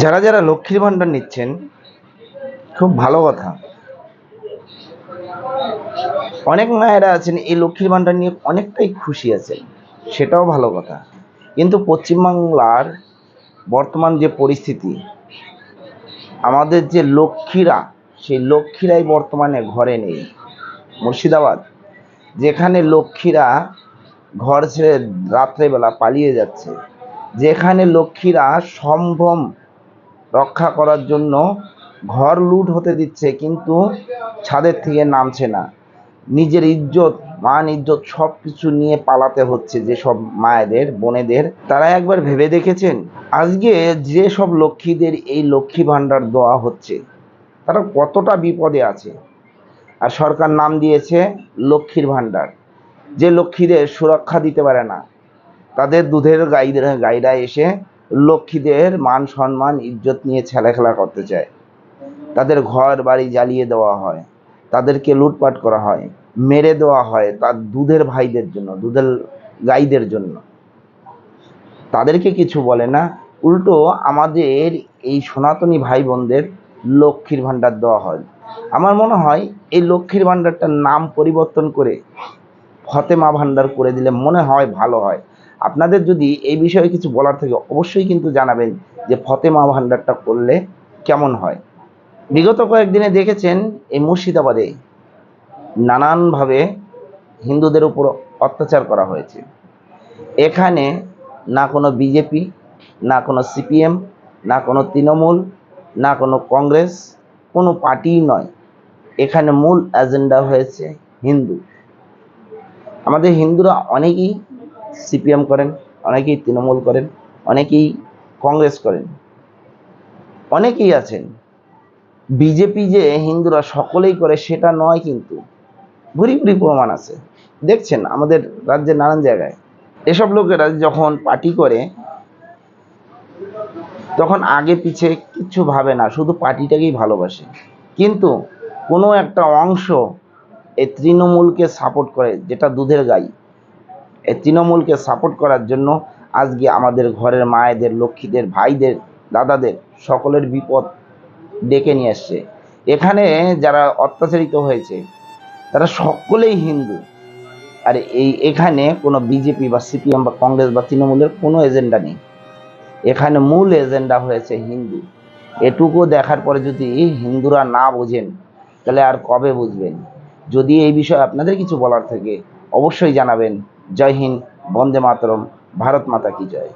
যারা যারা লক্ষ্মীর ভাণ্ডার নিচ্ছেন, খুব ভালো কথা। অনেক মায়েরা আছেন, এই লক্ষ্মীর ভাণ্ডার নিয়ে অনেকটাই খুশি আছেন, সেটাও ভালো কথা। কিন্তু পশ্চিমবাংলার বর্তমান যে পরিস্থিতি, আমাদের যে লক্ষ্মীরা, সেই লক্ষ্মীরাই বর্তমানে ঘরে নেই। মুর্শিদাবাদ, যেখানে লক্ষ্মীরা ঘর ছেড়ে রাত্রেবেলা পালিয়ে যাচ্ছে, যেখানে লক্ষ্মীরা সম্ভ্রম রক্ষা করার জন্য ঘর লুট হতে দিচ্ছে, কিন্তু ছাদের থেকে নামছে না। নিজের ইজ্জত, মান ইজ্জত সব কিছু নিয়ে পালাতে হচ্ছে যেসব মায়েদের, বোনেদের। তারা একবার ভেবে দেখেছেন? আজকে যে সব লক্ষ্মীদের এই লক্ষ্মী ভাণ্ডার দেওয়া হচ্ছে, তারা কতটা বিপদে আছে? আর সরকার নাম দিয়েছে লক্ষ্মীর ভাণ্ডার। যে লক্ষ্মীদের সুরক্ষা দিতে পারে না, তাদের দুধের গাইদের, গাইরা এসে লক্ষ্মীদের মান, সম্মান, ইজ্জত নিয়ে ছেলেখেলা করতে চায়। তাদের ঘর বাড়ি জ্বালিয়ে দেওয়া হয়। তাদেরকে লুটপাট করা হয়। মেরে দেওয়া হয় তার দুধের ভাইদের জন্য, দুধের গাইদের জন্য। তাদেরকে কিছু বলে না। উল্টো আমাদের এই সনাতনী ভাই বোনদের লক্ষ্মীর ভাণ্ডার দেওয়া হয়। আমার মনে হয় এই লক্ষ্মীর ভাণ্ডারটার নাম পরিবর্তন করে ফতেমা ভাণ্ডার করে দিলে মনে হয় ভালো হয়। আপনাদের যদি এই বিষয়ে কিছু বলার থাকে, অবশ্যই কিন্তু জানাবেন যে ফতেমা ভাণ্ডারটা করলে কেমন হয়। বিগত কয়েকদিনে দেখেছেন এই মুর্শিদাবাদে নানানভাবে হিন্দুদের উপর অত্যাচার করা হয়েছে। এখানে না কোনো বিজেপি, না কোনো সিপিএম, না কোনো তৃণমূল, না কোনো কংগ্রেস, কোনো পার্টিই নয়। এখানে মূল এজেন্ডা হয়েছে হিন্দু। আমাদের হিন্দুরা অনেকেই সিপিএম করেন, অনেকেই তৃণমূল করেন, অনেকেই কংগ্রেস করেন, অনেকেই আছেন। বিজেপি যে হিন্দুরা সকলেই করে সেটা নয় কিন্তু, ভুরি ভুরি প্রমাণ আছে। দেখছেন আমাদের রাজ্যের নানান জায়গায়। এসব লোকেরা যখন পার্টি করে, তখন আগে পিছে কিচ্ছু ভাবে না, শুধু পার্টিটাকেই ভালোবাসে। কিন্তু কোনো একটা অংশ এই তৃণমূলকে সাপোর্ট করে, যেটা দুধের গাই। এই তৃণমূলকে সাপোর্ট করার জন্য আজকে আমাদের ঘরের মায়েদের, লক্ষ্মীদের, ভাইদের, দাদাদের সকলের বিপদ ডেকে নিয়ে আসছে এখানে যারা অত্যাচারিত হয়েছে, তারা সকলেই হিন্দু। আর এই এখানে কোনো বিজেপি বা সিপিএম বা কংগ্রেস বা তৃণমূলের কোনো এজেন্ডা নেই। এখানে মূল এজেন্ডা হয়েছে হিন্দু। এটুকু দেখার পরে যদি হিন্দুরা না বোঝেন, তাহলে আর কবে বুঝবেন? যদি এই বিষয়ে আপনাদের কিছু বলার থাকে, অবশ্যই জানাবেন। জয় হিন্দ বন্দে মাতরম ভারত মাতা কি জয়।